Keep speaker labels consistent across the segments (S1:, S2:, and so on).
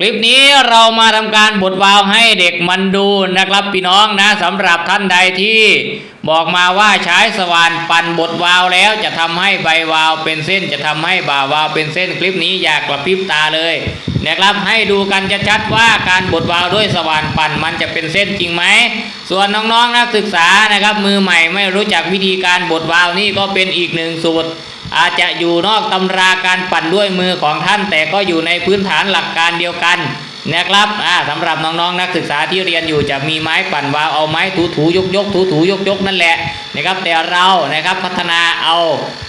S1: คลิปนี้เรามาทำการบดวาวให้เด็กมันดูนะครับพี่น้องนะสำหรับท่านใดที่บอกมาว่าใช้สว่านปั่นบดวาวแล้วจะทำให้ใบวาวเป็นเส้นจะทำให้บ่าวาวเป็นเส้นคลิปนี้อยากกระพริบตาเลยนะครับให้ดูกันจะชัดว่าการบดวาวด้วยสว่านปั่นมันจะเป็นเส้นจริงไหมส่วนน้องๆนักศึกษานะครับมือใหม่ไม่รู้จักวิธีการบดวาวนี่ก็เป็นอีกหนึ่งสูตร อาจจะอยู่นอกตำราการปั่นด้วยมือของท่าน แต่ก็อยู่ในพื้นฐานหลักการเดียวกันนะครับอ่าสำหรับน้องๆนักศึกษาที่เรียนอยู่จะมีไม้ปั่นวาวเอาไม้ถูถูยกยกถูถูยกยกนั่นแหละนะครับแต่เรานะครับพัฒนาเอา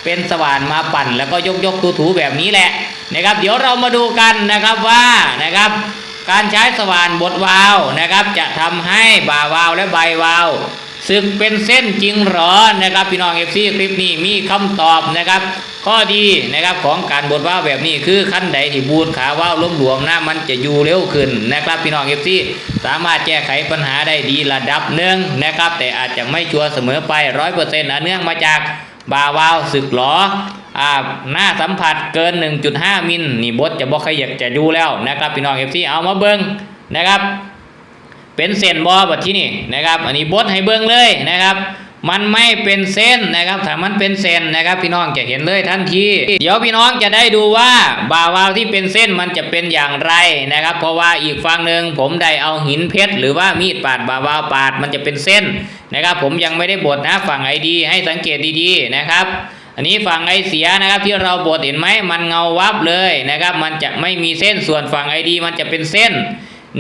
S1: เป็นสว่านมาปั่น แล้วก็ยกยกถูถูแบบนี้แหละนะครับ เดี๋ยวเรามาดูกันนะครับว่านะครับการใช้สว่านบดวาวนะครับ จะทำให้บ่าวาวและใบวาว สึกเป็นเส้นจริงหรอนะครับ พี่น้องเอฟซีคลิปนี้มีคำตอบนะครับ ข้อดีนะครับของการบดว่าวแบบนี้คือขั้นใดที่บูดขาว่าล์วล้มหลวมนะมันจะอยู่เร็วขึ้นนะครับ พี่น้องเอฟซีสามารถแก้ไขปัญหาได้ดีระดับหนึ่งนะครับ แต่อาจจะไม่ชัวร์เสมอไปร้อยเปอร์เซ็นต์เนื่องมาจากบาวาวสึกหรออ่าหน้าสัมผัสเกิน 1.5 มิลนี่บดจะบอกใครอยากจะดูแล้วนะครับ พี่น้องเอฟซีเอามาเบิ้งนะครับ เป็นเส้นบอแบบที่นี่นะครับ อันนี้บดให้เบิ้งเลยนะครับ มันไม่เป็นเส้นนะครับถ้ามันเป็นเส้นนะครับ พี่น้องจะเห็นเลยทันทีเดี๋ยวพี่น้องจะได้ดูว่าบาวาวที่เป็นเส้นมันจะเป็นอย่างไรนะครับ เพราะว่าอีกฝั่งหนึ่งผมได้เอาหินเพชรหรือว่ามีดปาดบาวาวปาดมันจะเป็นเส้นนะครับ ผมยังไม่ได้บดนะฝั่งไอดี ให้สังเกตดีๆนะครับอันนี้ฝั่งไอเสียนะครับที่เราบดเห็นไหมมันเงาวับเลยนะครับ มันจะไม่มีเส้นส่วนฝั่งไอดี มันจะเป็นเส้น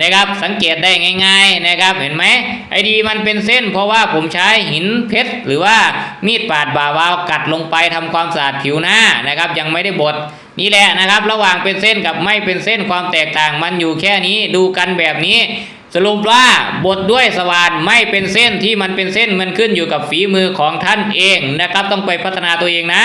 S1: นะครับสังเกตได้ง่าย ๆนะครับเห็นไหมไอดีมันเป็นเส้น เพราะว่าผมใช้หินเพชรหรือว่ามีดปาดบ่าวาวกัดลงไปทำความสะอาดผิวหน้านะครับ ยังไม่ได้บดนี่แหละนะครับ ระหว่างเป็นเส้นกับไม่เป็นเส้นความแตกต่างมันอยู่แค่นี้ดูกันแบบนี้ สรุปว่าบดด้วยสว่านไม่เป็นเส้นที่มันเป็นเส้นมันขึ้นอยู่กับฝีมือของท่านเองนะครับ ต้องไปพัฒนาตัวเองนะ